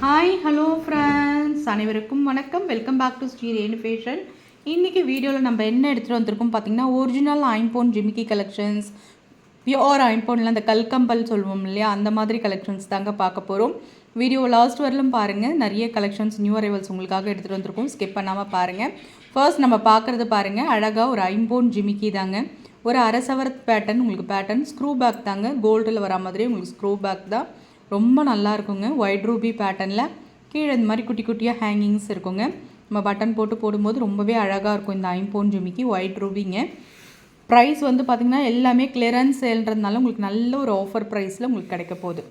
Hi hello friends அனைவருக்கும் வணக்கம். Welcome back to Sri Renu fashion இன்றைக்கி வீடியோவில் நம்ம என்ன எடுத்துகிட்டு வந்திருக்கோம் பார்த்தீங்கன்னா ஒரிஜினல் ஐம்போன் ஜிமிக்கி கலெக்ஷன்ஸ் பியோர் ஐம்போனில் அந்த கல்கம்பல் சொல்லுவோம் இல்லையா அந்த மாதிரி கலெக்ஷன்ஸ் தாங்க பார்க்க போகிறோம் வீடியோ லாஸ்ட் வரலும் பாருங்கள் நிறைய கலெக்ஷன்ஸ் நியூ அரைவல்ஸ் உங்களுக்காக எடுத்துகிட்டு வந்திருக்கோம். ஸ்கிப் பண்ணாமல் பாருங்கள் ஃபர்ஸ்ட் நம்ம பார்க்குறது பாருங்கள் அழகாக ஒரு ஐம்போன் ஜிமிக்கி தாங்க. ஒரு அரசவரத் பேட்டர்ன் உங்களுக்கு பேட்டர்ன் ஸ்க்ரூ பேக் தாங்க. கோல்டில் வர மாதிரி உங்களுக்கு ஸ்க்ரூ பேக் தான். ரொம்ப நல்லா இருக்குங்க. ஒயிட் ரூபி பேட்டர்னில் கீழே இந்த மாதிரி குட்டி குட்டியாக ஹேங்கிங்ஸ் இருக்குங்க. நம்ம பட்டன் போட்டு போடும்போது ரொம்பவே அழகாக இருக்கும் இந்த ஐம்போன் ஜுமிக்கு ஒயிட் ரூபிங்க ப்ரைஸ் வந்து பார்த்திங்கன்னா எல்லாமே கிளியரன்ஸ் சேல்ன்றதுனால உங்களுக்கு நல்ல ஒரு ஆஃபர் ப்ரைஸில் உங்களுக்கு கிடைக்க போகுது.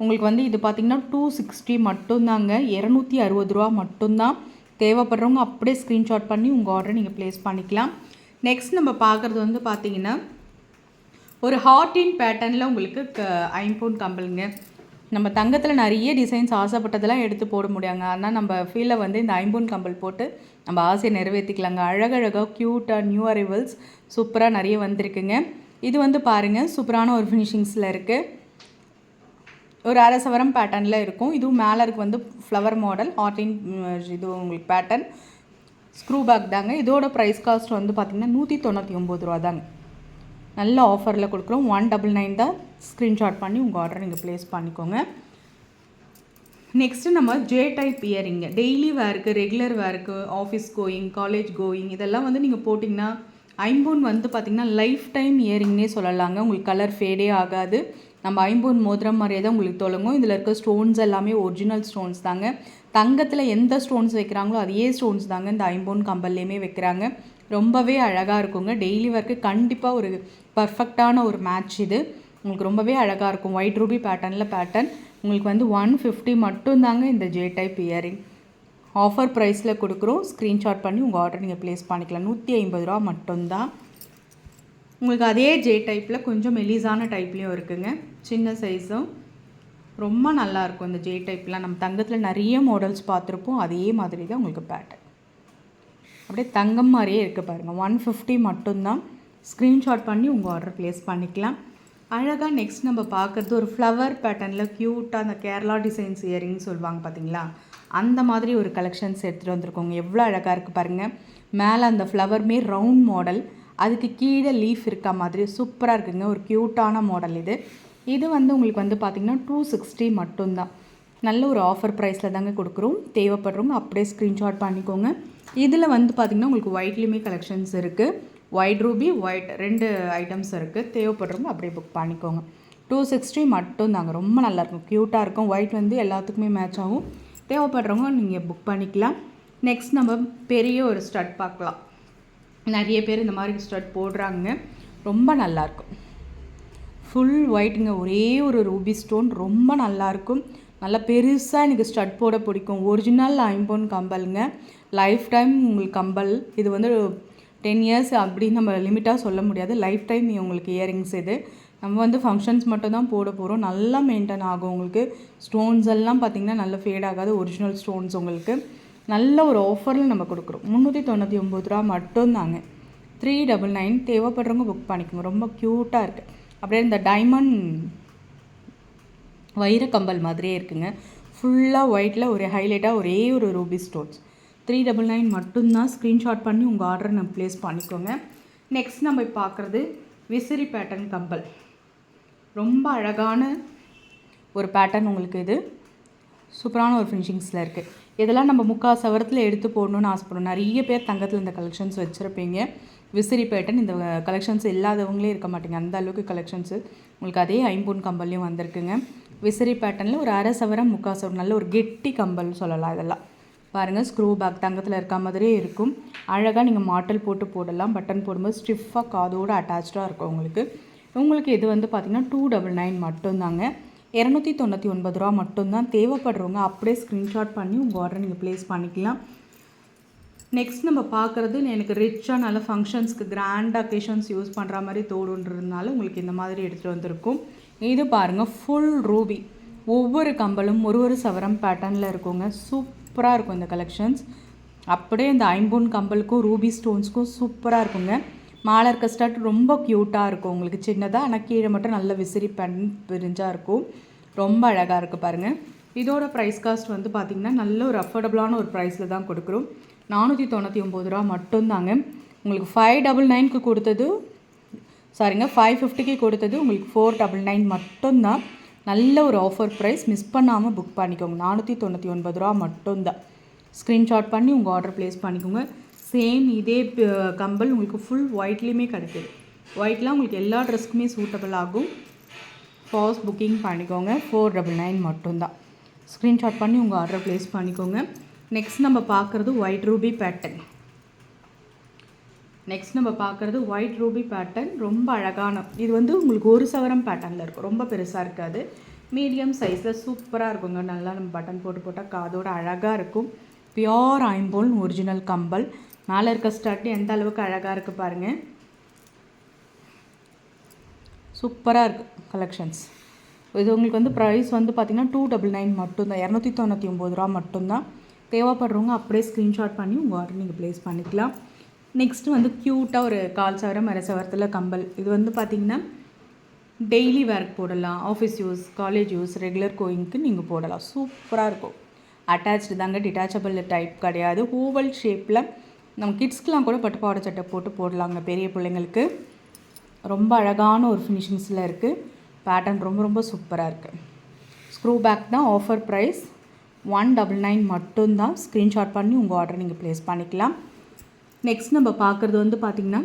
உங்களுக்கு வந்து இது பார்த்திங்கன்னா டூ சிக்ஸ்டி மட்டும்தாங்க. இரநூத்தி அறுபது ரூபா மட்டும்தான். தேவைப்படுறவங்க அப்படியே ஸ்க்ரீன்ஷாட் பண்ணி உங்கள் ஆர்டரை நீங்கள் ப்ளேஸ் பண்ணிக்கலாம். நெக்ஸ்ட் நம்ம பார்க்குறது வந்து பார்த்திங்கன்னா ஒரு ஹார்டின் பேட்டர்னில் உங்களுக்கு க ஐம்பூன் கம்பலுங்க. நம்ம தங்கத்தில் நிறைய டிசைன்ஸ் ஆசைப்பட்டதெல்லாம் எடுத்து போட முடியாங்க. ஆனால் நம்ம ஃபீலில் வந்து இந்த ஐம்பூன் கம்பல் போட்டு நம்ம ஆசையை நிறைவேற்றிக்கலாங்க அழகழகாக க்யூட்டாக நியூ அரைவல்ஸ் சூப்பராக நிறைய வந்திருக்குங்க. இது வந்து பாருங்கள் சூப்பரான ஒரு ஃபினிஷிங்ஸில் இருக்குது ஒரு அரை சவரம் பேட்டர்னில் இருக்கும். இதுவும் மேலே இருக்கு வந்து ஃப்ளவர் மாடல் ஹார்டின் இது உங்களுக்கு பேட்டர்ன் ஸ்க்ரூ பேக் தாங்க. இதோட ப்ரைஸ் காஸ்ட் வந்து பார்த்திங்கன்னா நூற்றி தொண்ணூற்றி ஒம்பது ரூபா தாங்க. நல்ல ஆஃபரில் கொடுக்குறோம். ஒன் டபுள் நைன் தான் ஸ்க்ரீன்ஷாட் பண்ணி உங்கள் ஆர்டரை நீங்கள் ப்ளேஸ் பண்ணிக்கோங்க. நெக்ஸ்ட்டு நம்ம ஜே டைப் இயரிங்கு டெய்லி வேர்க்கு ரெகுலர் வேர்க்கு ஆஃபீஸ் கோயிங் காலேஜ் கோயிங் இதெல்லாம் வந்து நீங்கள் போட்டிங்கன்னா ஐம்பூன் வந்து பார்த்திங்கன்னா லைஃப் டைம் இயரிங்னே சொல்லலாங்க. உங்களுக்கு கலர் ஃபேடே ஆகாது. நம்ம ஐம்பூன் மோதிரம் மாதிரியே தான் உங்களுக்கு தொலங்கும். இதில் இருக்க ஸ்டோன்ஸ் எல்லாமே ஒரிஜினல் ஸ்டோன்ஸ் தாங்க. தங்கத்தில் எந்த ஸ்டோன்ஸ் வைக்கிறாங்களோ அதே ஸ்டோன்ஸ் தாங்க இந்த ஐம்பூன் கம்பல்லையுமே வைக்கிறாங்க. ரொம்பவே அழகாக இருக்குங்க. டெய்லி ஒர்க்கு கண்டிப்பாக ஒரு பர்ஃபெக்டான ஒரு மேட்ச் இது. உங்களுக்கு ரொம்பவே அழகாக இருக்கும். ஒயிட் ரூபி பேட்டர்னில் பேட்டர்ன் உங்களுக்கு வந்து ஒன் ஃபிஃப்டி மட்டும்தாங்க இந்த ஜே டைப் இயரிங் ஆஃபர் ப்ரைஸில் கொடுக்குறோம். ஸ்க்ரீன்ஷாட் பண்ணி உங்கள் ஆர்டர் நீங்கள் ப்ளேஸ் பண்ணிக்கலாம். நூற்றி ஐம்பது ரூபா மட்டும்தான். உங்களுக்கு அதே ஜே டைப்பில் கொஞ்சம் மெலிசான டைப்லேயும் இருக்குங்க. சின்ன சைஸும் ரொம்ப நல்லாயிருக்கும் இந்த ஜே டைப்லாம் நம்ம தங்கத்தில் நிறைய மாடல்ஸ் பார்த்துருப்போம். அதே மாதிரி தான் உங்களுக்கு பேட்டர்ன் அப்படியே தங்கம் மாதிரியே இருக்குது பாருங்கள் ஒன் ஃபிஃப்டி மட்டும்தான். ஸ்க்ரீன்ஷாட் பண்ணி உங்கள் ஆர்டர் ப்ளேஸ் பண்ணிக்கலாம். அழகாக நெக்ஸ்ட் நம்ம பார்க்குறது ஒரு ஃப்ளவர் பேட்டர்னில் க்யூட்டாக அந்த கேரளா டிசைன்ஸ் இயரிங் சொல்லுவாங்க பார்த்தீங்களா அந்த மாதிரி ஒரு கலெக்ஷன்ஸ் எடுத்துகிட்டு வந்திருக்கோங்க எவ்வளோ அழகாக இருக்குது பாருங்கள் மேலே அந்த ஃப்ளவருமே ரவுண்ட் மாடல் அதுக்கு கீழே லீஃப் இருக்க மாதிரி சூப்பராக இருக்குங்க. ஒரு க்யூட்டான மாடல் இது. இது வந்து உங்களுக்கு வந்து பார்த்திங்கன்னா டூ சிக்ஸ்டி மட்டும்தான். நல்ல ஒரு ஆஃபர் ப்ரைஸில் தாங்க கொடுக்குறோம். தேவைப்படுறவங்க அப்படியே ஸ்க்ரீன்ஷாட் பண்ணிக்கோங்க. இதில் வந்து பார்த்திங்கன்னா உங்களுக்கு ஒயிட்லேயுமே கலெக்ஷன்ஸ் இருக்குது ஒயிட் ரூபி ஒயிட் ரெண்டு ஐட்டம்ஸ் இருக்குது தேவைப்படுறவங்க அப்படியே புக் பண்ணிக்கோங்க. டூ சிக்ஸ்டி மட்டும் தாங்க ரொம்ப நல்லாயிருக்கும் க்யூட்டாக இருக்கும். ஒயிட் வந்து எல்லாத்துக்குமே மேட்ச் ஆகும். தேவைப்படுறவங்க நீங்கள் புக் பண்ணிக்கலாம். நெக்ஸ்ட் நம்ம பெரிய ஒரு ஸ்டட் பார்க்கலாம். நிறைய பேர் இந்த மாதிரி ஸ்டட் போடுறாங்க. ரொம்ப நல்லாயிருக்கும் ஃபுல் ஒயிட்டுங்க ஒரே ஒரு ரூபி ஸ்டோன் ரொம்ப நல்லாயிருக்கும் நல்லா பெருசாக எனக்கு ஸ்டட் போட பிடிக்கும். ஒரிஜினல் ஐம்பொன் கம்பலுங்க. லைஃப் டைம் உங்களுக்கு கம்பல். இது வந்து டென் இயர்ஸ் அப்படின்னு நம்ம லிமிட்டாக சொல்ல முடியாது. லைஃப் டைம் உங்களுக்கு இயரிங்ஸ் இது. நம்ம வந்து ஃபங்க்ஷன்ஸ் மட்டும் தான் போட போகிறோம் நல்லா மெயின்டைன் ஆகும் உங்களுக்கு. ஸ்டோன்ஸ் எல்லாம் பார்த்திங்கன்னா நல்லா ஃபேட் ஆகாது. ஒரிஜினல் ஸ்டோன்ஸ் உங்களுக்கு. நல்ல ஒரு ஆஃபரில் நம்ம கொடுக்குறோம். முந்நூற்றி தொண்ணூற்றி ஒம்பது ரூபா மட்டும்தாங்க. த்ரீ டபுள் நைன் தேவைப்படுறவங்க புக் பண்ணிக்கோங்க. ரொம்ப க்யூட்டாக இருக்குது அப்படியே இந்த டைமண்ட் வைரக்கம்பல் மாதிரியே இருக்குங்க. ஃபுல்லாக ஒயிட்டில் ஒரு ஹைலைட்டாக ஒரே ஒரு ruby stones three double nine மட்டும்தான் ஸ்க்ரீன்ஷாட் பண்ணி உங்கள் ஆர்டரை நம்ம ப்ளேஸ் பண்ணிக்கோங்க. நெக்ஸ்ட் நம்ம பார்க்குறது விசிறி பேட்டர்ன் கம்பல். ரொம்ப அழகான ஒரு பேட்டர்ன் உங்களுக்கு இது. சூப்பரான ஒரு ஃபினிஷிங்ஸில் இருக்குது இதெல்லாம் நம்ம முக்கால் சவரத்தில் எடுத்து போடணும்னு ஆசைப்படும் நிறைய பேர் தங்கத்தில் இந்த கலெக்ஷன்ஸ் வச்சுருப்பீங்க. விசிறி பேட்டன் இந்த கலெக்ஷன்ஸ் இல்லாதவங்களே இருக்க மாட்டேங்க. அந்த அளவுக்கு கலெக்ஷன்ஸு உங்களுக்கு அதே ஐம்பூன் கம்பல்லையும் வந்திருக்குங்க. விசிறி பேட்டர்னில் ஒரு அரை சவரம் முக்கால் சவரம் நல்ல ஒரு கெட்டி கம்பல் சொல்லலாம் இதெல்லாம். பாருங்கள் ஸ்க்ரூ பேக் தங்கத்தில் இருக்க மாதிரியே இருக்கும். அழகாக நீங்கள் மாட்டல் போட்டு போடலாம். பட்டன் போடும்போது ஸ்டிஃபாக காதோடு அட்டாச்சாக இருக்கும் உங்களுக்கு. உங்களுக்கு இது வந்து பார்த்திங்கன்னா டூ டபுள் நைன் மட்டும்தாங்க. இரநூத்தி தொண்ணூற்றி ஒன்பது ரூபா மட்டும்தான். தேவைப்படுறவங்க அப்படியே ஸ்க்ரீன்ஷாட் பண்ணி உங்கள் ஆர்டர் நீங்கள் ப்ளேஸ் பண்ணிக்கலாம். நெக்ஸ்ட் நம்ம பார்க்குறது எனக்கு ரிச்சாக நல்ல ஃபங்க்ஷன்ஸ்க்கு கிராண்ட் அக்கேஷன்ஸ் யூஸ் பண்ணுற மாதிரி தோடுன்றதுனால உங்களுக்கு இந்த மாதிரி எடுத்துகிட்டு வந்திருக்கும். இது பாருங்கள் ஃபுல் ரூபி ஒவ்வொரு கம்பலும் ஒரு ஒரு சவரம் பேட்டர்னில் இருக்குங்க. சூப்பராக இருக்கும் இந்த கலெக்ஷன்ஸ் அப்படியே இந்த ஐம்பூன் கம்பலுக்கும் ரூபி ஸ்டோன்ஸ்க்கும் சூப்பராக இருக்குங்க. மாலர் கஸ்டர்ட் ரொம்ப க்யூட்டாக இருக்கும் உங்களுக்கு. சின்னதாக ஆனால் கீழே மட்டும் நல்ல விசிறி பண் பிரிஞ்சாக இருக்கும். ரொம்ப அழகாக இருக்குது பாருங்கள் இதோட ப்ரைஸ் காஸ்ட் வந்து பார்த்திங்கன்னா நல்ல ஒரு அஃபோர்டபுளான ஒரு ப்ரைஸில் தான் கொடுக்குறோம். நானூற்றி தொண்ணூற்றி ஒம்பது ரூபா மட்டும்தாங்க. உங்களுக்கு ஃபைவ் டபுள் நைனுக்கு கொடுத்தது சாரிங்க ஃபைவ் ஃபிஃப்டிக்கு கொடுத்தது உங்களுக்கு ஃபோர் டபுள் நைன் மட்டும்தான். நல்ல ஒரு ஆஃபர் ப்ரைஸ் மிஸ் பண்ணாமல் புக் பண்ணிக்கோங்க. நானூற்றி தொண்ணூற்றி ஒன்பது ரூபா மட்டும்தான். ஸ்க்ரீன்ஷாட் பண்ணி உங்கள் ஆர்டர் ப்ளேஸ் பண்ணிக்கோங்க. சேம் இதே கம்பல் உங்களுக்கு ஃபுல் ஒயிட்லேயுமே கிடைக்குது. ஒயிட்லாம் உங்களுக்கு எல்லா ட்ரெஸ்க்குமே சூட்டபிள் ஆகும். ஃபாஸ்ட் புக்கிங் பண்ணிக்கோங்க. ஃபோர் டபுள் நைன் மட்டும்தான். ஸ்க்ரீன்ஷாட் பண்ணி உங்கள் ஆர்டர் ப்ளேஸ் பண்ணிக்கோங்க. நெக்ஸ்ட் நம்ம பார்க்குறது ஒயிட் ரூபி பேட்டர்ன் நெக்ஸ்ட் நம்ம பார்க்குறது ஒயிட் ரூபி பேட்டர்ன் ரொம்ப அழகான. இது வந்து உங்களுக்கு ஒரு சவரம் பேட்டர்னில் இருக்கும். ரொம்ப பெருசாக இருக்காது. மீடியம் சைஸில் சூப்பராக இருக்குங்க. நல்லா நம்ம பட்டன் போட்டு போட்டால் காதோட அழகாக இருக்கும். பியோர் ஐம்போல் ஒரிஜினல் கம்பல். மேலே இருக்க ஸ்டார்ட் எந்த அளவுக்கு அழகாக இருக்குது பாருங்கள் சூப்பராக இருக்குது கலெக்ஷன்ஸ் இது உங்களுக்கு வந்து ப்ரைஸ் வந்து பார்த்திங்கன்னா டூ டபுள் நைன் மட்டும்தான். இரநூத்தி தொண்ணூற்றி ஒம்பது ரூபா மட்டும்தான். தேவைப்படுறவங்க அப்படியே ஸ்க்ரீன்ஷாட் பண்ணி உங்கள் ஆர்டர் நீங்கள் ப்ளேஸ் பண்ணிக்கலாம். நெக்ஸ்ட் வந்து க்யூட்டாக ஒரு கால் சவரம் அரை சவரத்தில் கம்பல். இது வந்து பார்த்திங்கன்னா டெய்லி வேர்க் போடலாம். Office use college use regular கோயிங்க்கு நீங்கள் போடலாம். சூப்பராக இருக்கும். அட்டாச்டு தாங்க டிட்டாச்சபிள் டைப் கிடையாது. ஓவல் ஷேப்பில் நம்ம கிட்ஸ்க்கெலாம் கூட பட்டு பாவாடை சட்டை போட்டு போடலாங்க. பெரிய பிள்ளைங்களுக்கு ரொம்ப அழகான ஒரு ஃபினிஷிங்ஸில் இருக்குது பேட்டர்ன் ரொம்ப ரொம்ப சூப்பராக இருக்குது ஸ்க்ரூ பேக் தான் offer price one double nine மட்டும்தான் ஸ்க்ரீன்ஷாட் பண்ணி உங்கள் ஆர்டர் நீங்கள் ப்ளேஸ் பண்ணிக்கலாம். நெக்ஸ்ட் நம்ம பார்க்குறது வந்து பார்த்திங்கன்னா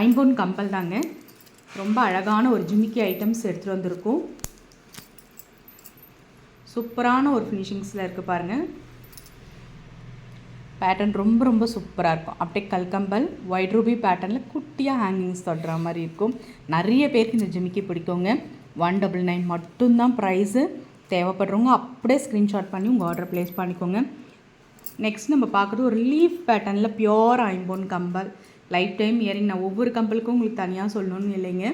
ஐம்பொன் கம்பல் தாங்க. ரொம்ப அழகான ஒரு ஜிமிக்கி ஐட்டம்ஸ் எடுத்துகிட்டு வந்திருக்கோம். சூப்பரான ஒரு ஃபினிஷிங்ஸில் இருக்குது பாருங்கள் பேட்டர்ன் ரொம்ப ரொம்ப சூப்பராக இருக்கும். அப்படியே கல்கம்பல் ஒயிட் ரூபி பேட்டர்னில் குட்டியாக ஹேங்கிங்ஸ் தொடுற மாதிரி இருக்கும். நிறைய பேருக்கு இந்த ஜிமிக்கி பிடிக்குங்க. ஒன் டபுள் நைன் மட்டும்தான் ப்ரைஸு தேவைப்படுறவங்க அப்படியே ஸ்க்ரீன்ஷாட் பண்ணி உங்கள் ஆர்டர் ப்ளேஸ் பண்ணிக்கோங்க. நெக்ஸ்ட் நம்ம பார்க்குறது ஒரு லீஃப் பேட்டர்னில் பியோர் ஐம்போன் கம்பல். லைஃப் டைம் இயரிங் நான் ஒவ்வொரு கம்பலுக்கும் உங்களுக்கு தனியாக சொல்லணும்னு இல்லைங்க.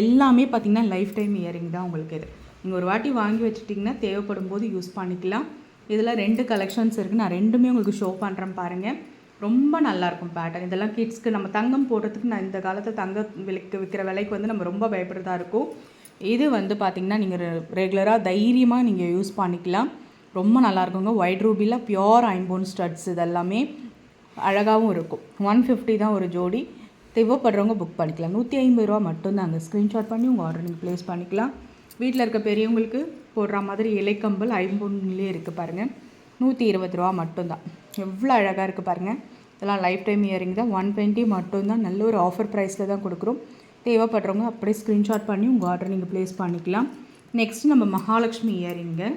எல்லாமே பார்த்திங்கன்னா லைஃப் டைம் இயரிங் தான் உங்களுக்கு இது. நீங்கள் ஒரு வாட்டி வாங்கி வச்சுட்டிங்கன்னா தேவைப்படும் போது யூஸ் பண்ணிக்கலாம். இதில் ரெண்டு கலெக்ஷன்ஸ் இருக்குது நான் ரெண்டுமே உங்களுக்கு ஷோ பண்ணுறேன் பாருங்கள் ரொம்ப நல்லாயிருக்கும் பேட்டர்ன் இதெல்லாம் கிட்ஸ்க்கு நம்ம தங்கம் போடுறதுக்கு நான் இந்த காலத்தில் தங்க விலைக்கு விற்கிற விலைக்கு வந்து நம்ம ரொம்ப பயப்படுறதா இருக்கும். இது வந்து பார்த்திங்கன்னா நீங்கள் ரெகுலராக தைரியமாக நீங்கள் யூஸ் பண்ணிக்கலாம். ரொம்ப நல்லா இருக்குங்க ஒயிட் ரூபியில் பியோர் ஐம்போன் ஸ்டட்ஸ் இதெல்லாமே அழகாகவும் இருக்கும். ஒன் ஃபிஃப்டி தான் ஒரு ஜோடி. தேவைப்படுறவங்க புக் பண்ணிக்கலாம். நூற்றி ஐம்பது ரூபா மட்டும்தாங்க ஸ்க்ரீன்ஷாட் பண்ணி உங்கள் ஆர்டர் நீங்கள் ப்ளேஸ் பண்ணிக்கலாம். வீட்டில் இருக்க பெரியவங்களுக்கு போடுற மாதிரி இலைக்கம்பல் ஐம்பொன்லேயே இருக்குது பாருங்கள் நூற்றி இருபது ரூபா மட்டும்தான். எவ்வளோ அழகாக இருக்குது பாருங்கள் இதெல்லாம் லைஃப் டைம் இயரிங் தான். ஒன் டுவெண்ட்டி மட்டும்தான். நல்ல ஒரு ஆஃபர் ப்ரைஸில் தான் கொடுக்குறோம். தேவைப்படுறவங்க அப்படியே ஸ்க்ரீன்ஷாட் பண்ணி உங்கள் ஆர்டர் நீங்கள் ப்ளேஸ் பண்ணிக்கலாம். நெக்ஸ்ட் நம்ம மகாலட்சுமி இயரிங்கு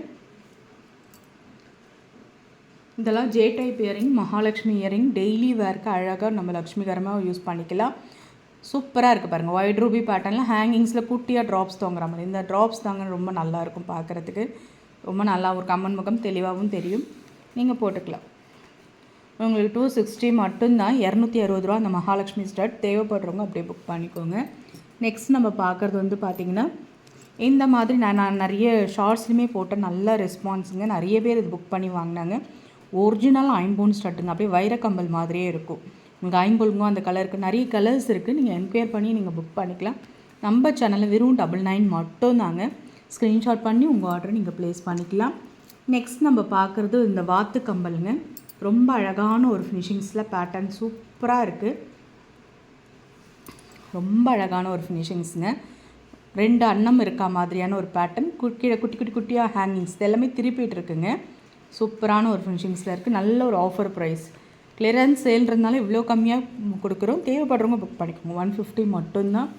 இதெல்லாம் J type earring Mahalakshmi earring daily வேர்க்கு அழகாக நம்ம லக்ஷ்மிகரமாக யூஸ் பண்ணிக்கலாம். சூப்பராக இருக்குது பாருங்கள் ஒயிட் ரூபி பேட்டர்னில் ஹேங்கிங்ஸில் குட்டியாக ட்ராப்ஸ் தொங்குற மாதிரி. இந்த ட்ராப்ஸ் தாங்க ரொம்ப நல்லாயிருக்கும் பார்க்குறதுக்கு ரொம்ப நல்லா ஒரு கம்மன் முகம் தெளிவாகவும் தெரியும். நீங்கள் போட்டுக்கலாம். உங்களுக்கு டூ சிக்ஸ்டி மட்டும்தான். இரநூத்தி அறுபது ரூபா அந்த மகாலட்சுமி ஸ்டட் தேவைப்படுறவங்க அப்படியே புக் பண்ணிக்கோங்க. நெக்ஸ்ட் நம்ம பார்க்குறது வந்து பார்த்திங்கன்னா இந்த மாதிரி நான் நான் நிறைய ஷார்ட்ஸ்லையுமே போட்ட நல்ல ரெஸ்பான்ஸுங்க நிறைய பேர் இது புக் பண்ணி வாங்கினாங்க. ஒரிஜினல் ஐம்போன் ஸ்டட்டுங்க அப்படியே வைரக்கம்பல் மாதிரியே இருக்கும். உங்களுக்கு ஐம்பொல்கும் அந்த கலருக்கு நிறைய கலர்ஸ் இருக்குது நீங்கள் என்கொயர் பண்ணி நீங்கள் புக் பண்ணிக்கலாம். நம்ம சேனலில் வெறும் டபுள் நைன் மட்டும்தாங்க ஸ்க்ரீன்ஷாட் பண்ணி உங்கள் ஆர்டரை நீங்கள் ப்ளேஸ் பண்ணிக்கலாம். நெக்ஸ்ட் நம்ம பார்க்குறது இந்த வாத்து கம்பலுங்க. ரொம்ப அழகான ஒரு ஃபினிஷிங்ஸில் பேட்டர்ன் சூப்பராக இருக்குது ரொம்ப அழகான ஒரு ஃபினிஷிங்ஸுங்க ரெண்டு அன்னம் இருக்கா மாதிரியான ஒரு பேட்டர்ன் கீழே குட்டி குட்டி குட்டியாக ஹேங்கிங்ஸ் எல்லாமே திருப்பிகிட்டு இருக்குங்க. சூப்பரான ஒரு ஃபினிஷிங்ஸில் இருக்குது நல்ல ஒரு ஆஃபர் ப்ரைஸ் கிளியரன்ஸ் சேல்ன்றதுனால இவ்வளோ கம்மியாக கொடுக்குறோம். தேவைப்படுறவங்க புக் பண்ணிக்கோங்க. ஒன் ஃபிஃப்டி மட்டும்தான்.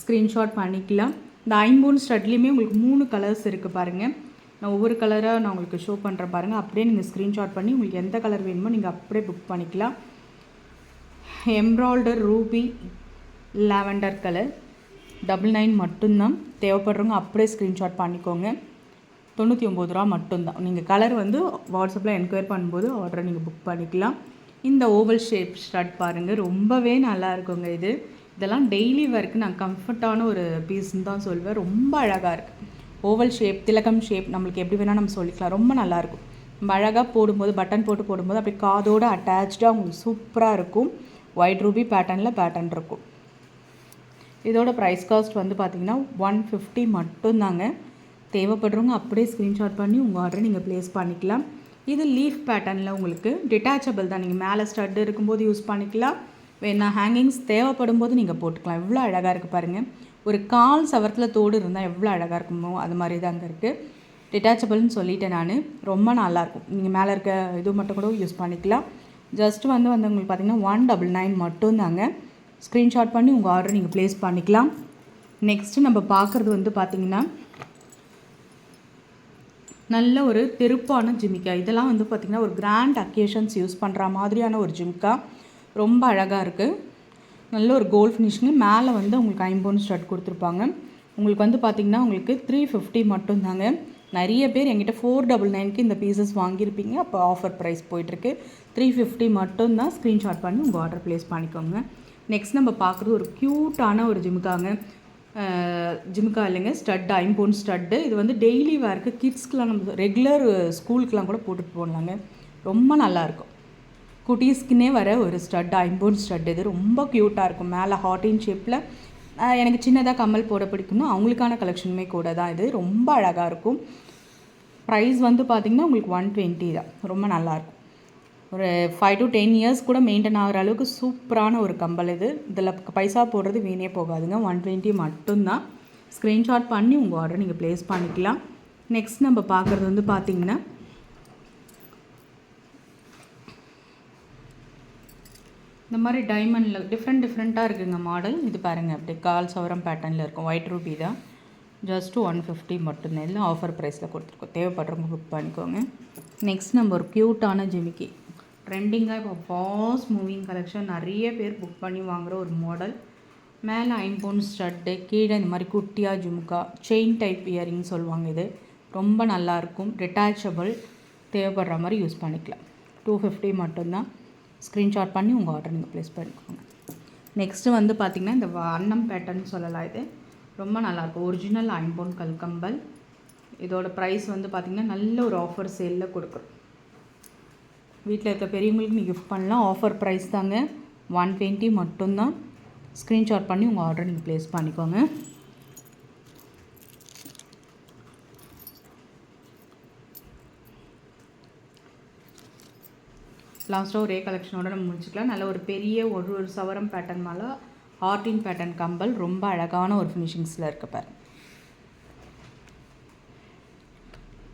ஸ்க்ரீன்ஷாட் பண்ணிக்கலாம். இந்த ஐம்பூன் ஸ்டட்லேயுமே உங்களுக்கு மூணு கலர்ஸ் இருக்குது பாருங்கள் நான் ஒவ்வொரு கலராக நான் உங்களுக்கு ஷோ பண்ணுறேன் பாருங்கள் அப்படியே நீங்கள் ஸ்க்ரீன்ஷாட் பண்ணி உங்களுக்கு எந்த கலர் வேணுமோ நீங்கள் அப்படியே புக் பண்ணிக்கலாம். Embroider ruby lavender colour double nine மட்டும்தான். தேவைப்படுறவங்க அப்படியே ஸ்க்ரீன்ஷாட் பண்ணிக்கோங்க. தொண்ணூற்றி ஒம்பது ரூபா மட்டும்தான். நீங்கள் கலர் வந்து வாட்ஸ்அப்பில் என்கொயர் பண்ணும்போது ஆர்டரை நீங்கள் புக் பண்ணிக்கலாம். இந்த ஓவல் ஷேப் ஷர்ட் பாருங்கள் ரொம்பவே நல்லா இருக்குங்க இது. இதெல்லாம் டெய்லி ஒர்க்கு நான் கம்ஃபர்ட்டான ஒரு பீஸ்ன்னு தான் சொல்வேன். ரொம்ப அழகாக இருக்குது ஓவல் ஷேப் திலகம் ஷேப் நம்மளுக்கு எப்படி வேணால் நம்ம சொல்லிக்கலாம். ரொம்ப நல்லாயிருக்கும் நம்ம அழகாக போடும்போது பட்டன் போட்டு போடும்போது அப்படியே காதோடு அட்டாச்சாக உங்களுக்கு சூப்பராக இருக்கும். ஒயிட் ரூபி பேட்டர்னில் பேட்டர்ன் இருக்கும். இதோட ப்ரைஸ் காஸ்ட் வந்து பார்த்திங்கன்னா ஒன் ஃபிஃப்டி மட்டும்தாங்க. தேவைப்படுறவங்க அப்படியே ஸ்க்ரீன்ஷாட் பண்ணி உங்கள் ஆர்டரை நீங்கள் ப்ளேஸ் பண்ணிக்கலாம். இது லீஃப் பேட்டர்னில் உங்களுக்கு டிட்டாச்சபிள் தான். நீங்கள் மேலே ஸ்டட் இருக்கும்போது யூஸ் பண்ணிக்கலாம். வேணா ஹேங்கிங்ஸ் தேவைப்படும் போது நீங்கள் போட்டுக்கலாம். எவ்வளோ அழகாக இருக்குது பாருங்கள் ஒரு கால் சவரத்தில் தோடு இருந்தால் எவ்வளோ அழகாக இருக்குமோ அது மாதிரி தாங்க இருக்குது டிட்டாச்சபிள்னு சொல்லிட்டேன் நான். ரொம்ப நல்லாயிருக்கும் நீங்கள் மேலே இருக்க இது மட்டும் கூட யூஸ் பண்ணிக்கலாம். ஜஸ்ட் வந்து வந்து உங்களுக்கு பார்த்தீங்கன்னா ஒன் டபுள் நைன் மட்டும்தாங்க ஸ்க்ரீன்ஷாட் பண்ணி உங்கள் ஆர்டர் நீங்கள் ப்ளேஸ் பண்ணிக்கலாம். நெக்ஸ்ட்டு நம்ம பார்க்குறது வந்து பார்த்திங்கன்னா நல்ல ஒரு தெருப்பான ஜிமிக்கா. இதெல்லாம் வந்து பார்த்திங்கன்னா ஒரு கிராண்ட் அக்கேஷன்ஸ் யூஸ் பண்ணுற மாதிரியான ஒரு ஜிம்கா ரொம்ப அழகாக இருக்குது நல்ல ஒரு கோல்ட் ஃபினிஷிங்கு மேலே வந்து உங்களுக்கு ஐம்போன் ஸ்டட் கொடுத்துருப்பாங்க. உங்களுக்கு வந்து பார்த்திங்கன்னா உங்களுக்கு த்ரீ ஃபிஃப்டி மட்டும்தாங்க. நிறைய பேர் எங்கிட்ட ஃபோர் டபுள் நைனுக்கு இந்த பீசஸ் வாங்கியிருப்பீங்க. அப்போ ஆஃபர் ப்ரைஸ் போயிட்டுருக்கு. த்ரீ ஃபிஃப்டி மட்டும்தான் ஸ்க்ரீன்ஷாட் பண்ணி உங்கள் ஆர்டர் ப்ளேஸ் பண்ணிக்கோங்க. நெக்ஸ்ட் நம்ம பார்க்குறது ஒரு க்யூட்டான ஒரு ஜிமுக்காங்க. ஜிமுக்கா இல்லைங்க ஸ்டட் ஐம்போன் ஸ்டட்டு இது வந்து டெய்லி வேர்க்கு கிட்ஸ்க்கெலாம் நம்ம ரெகுலர் ஸ்கூலுக்கெலாம் கூட போட்டுட்டு போடலாங்க ரொம்ப நல்லாயிருக்கும் குட்டீஸ்க்குனே வர ஒரு ஸ்டட் ஐம்போன் ஸ்டட். இது ரொம்ப க்யூட்டாக இருக்கும். மேலே ஹாட்டின் ஷேப்பில் எனக்கு சின்னதாக கம்மல் போட பிடிக்கணும் அவங்களுக்கான கலெக்ஷனுமே கூட தான் இது. ரொம்ப அழகாக இருக்கும். ப்ரைஸ் வந்து பார்த்திங்கன்னா உங்களுக்கு ஒன் டுவெண்ட்டி தான். ரொம்ப நல்லாயிருக்கும் ஒரு ஃபைவ் டு டென் இயர்ஸ் கூட மெயின்டைன் ஆகிற அளவுக்கு சூப்பரான ஒரு கம்பல் இது. இதில் பைசா போடுறது வீணே போகாதுங்க. ஒன் டுவெண்ட்டி மட்டும்தான். ஸ்க்ரீன்ஷாட் பண்ணி உங்கள் ஆர்டர் நீங்கள் ப்ளேஸ் பண்ணிக்கலாம். நெக்ஸ்ட் நம்ம பார்க்குறது வந்து பார்த்திங்கன்னா இந்த மாதிரி டைமண்டில் டிஃப்ரெண்ட் டிஃப்ரெண்ட்டாக இருக்குங்க மாடல் இது பாருங்கள் அப்படி கால் சவரம் பேட்டர்னில் இருக்கும். ஒயிட் ரூபி தான். ஜஸ்ட்டு ஒன் ஃபிஃப்டி மட்டும்தான். எல்லாம் ஆஃபர் ப்ரைஸில் கொடுத்துருக்கோம். தேவைப்படுறவங்க புக் பண்ணிக்கோங்க. நெக்ஸ்ட் நம்ம ஒரு க்யூட்டான ஜிமிக்கி. ட்ரெண்டிங்காக இப்போ ஃபாஸ்ட் மூவிங் கலெக்ஷன் நிறைய பேர் புக் பண்ணி வாங்குகிற ஒரு மாடல் மேலே ஐம்போன் ஸ்டட்டு கீழே இந்த மாதிரி குட்டியாக ஜுமுக்கா செயின் டைப் இயரிங் சொல்லுவாங்க இது. ரொம்ப நல்லாயிருக்கும் டிட்டாச்சபிள் தேவைப்படுற மாதிரி யூஸ் பண்ணிக்கலாம். டூ ஃபிஃப்டி மட்டும்தான். ஸ்க்ரீன்ஷாட் பண்ணி உங்கள் ஆர்டர் நீங்கள் ப்ளேஸ் பண்ணிக்கோங்க. நெக்ஸ்ட்டு வந்து பார்த்திங்கன்னா இந்த அன்னம் பேட்டர்ன் சொல்லலாம் இது. ரொம்ப நல்லாயிருக்கும் ஒரிஜினல் ஐம்போன் கல்கம்பல். இதோட ப்ரைஸ் வந்து பார்த்திங்கன்னா நல்ல ஒரு ஆஃபர் சேலில் கொடுக்குறோம் வீட்டில் இருக்க பெரியவங்களுக்கு நீங்கள் கிஃப்ட் பண்ணலாம். ஆஃபர் ப்ரைஸ் தாங்க. ஒன் டுவெண்ட்டி மட்டும்தான். ஸ்க்ரீன்ஷாட் பண்ணி உங்கள் ஆர்டர் நீங்கள் ப்ளேஸ் பண்ணிக்கோங்க. லாஸ்ட்டாக ஒரே கலெக்ஷனோட நம்ம முடிச்சுக்கலாம். நல்ல ஒரு பெரிய ஒரு ஒரு சவரம் பேட்டர்ன் மேலே ஹார்டின் பேட்டர்ன் கம்பல் ரொம்ப அழகான ஒரு ஃபினிஷிங்ஸில் இருக்க பாரு.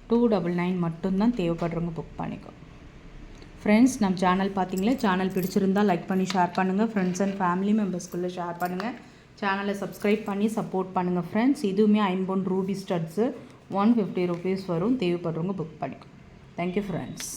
டூ டபுள் நைன் மட்டும்தான் தேவைப்படுறவங்க புக் பண்ணிக்கோ. ஃப்ரெண்ட்ஸ் நம்ம சேனல் பார்த்தீங்களா சேனல் பிடிச்சிருந்தால் லைக் பண்ணி ஷேர் பண்ணுங்கள் ஃப்ரெண்ட்ஸ் அண்ட் ஃபேமிலி மெம்பர்ஸ்குள்ளே ஷேர் பண்ணுங்கள் சேனலை சப்ஸ்கிரைப் பண்ணி சப்போர்ட் பண்ணுங்கள் ஃப்ரெண்ட்ஸ் இதுவுமே ஐம்பொன் ruby studs one fifty rupees வரும். தேவைப்படுறவங்க புக் பண்ணிக்கோ. Thank you friends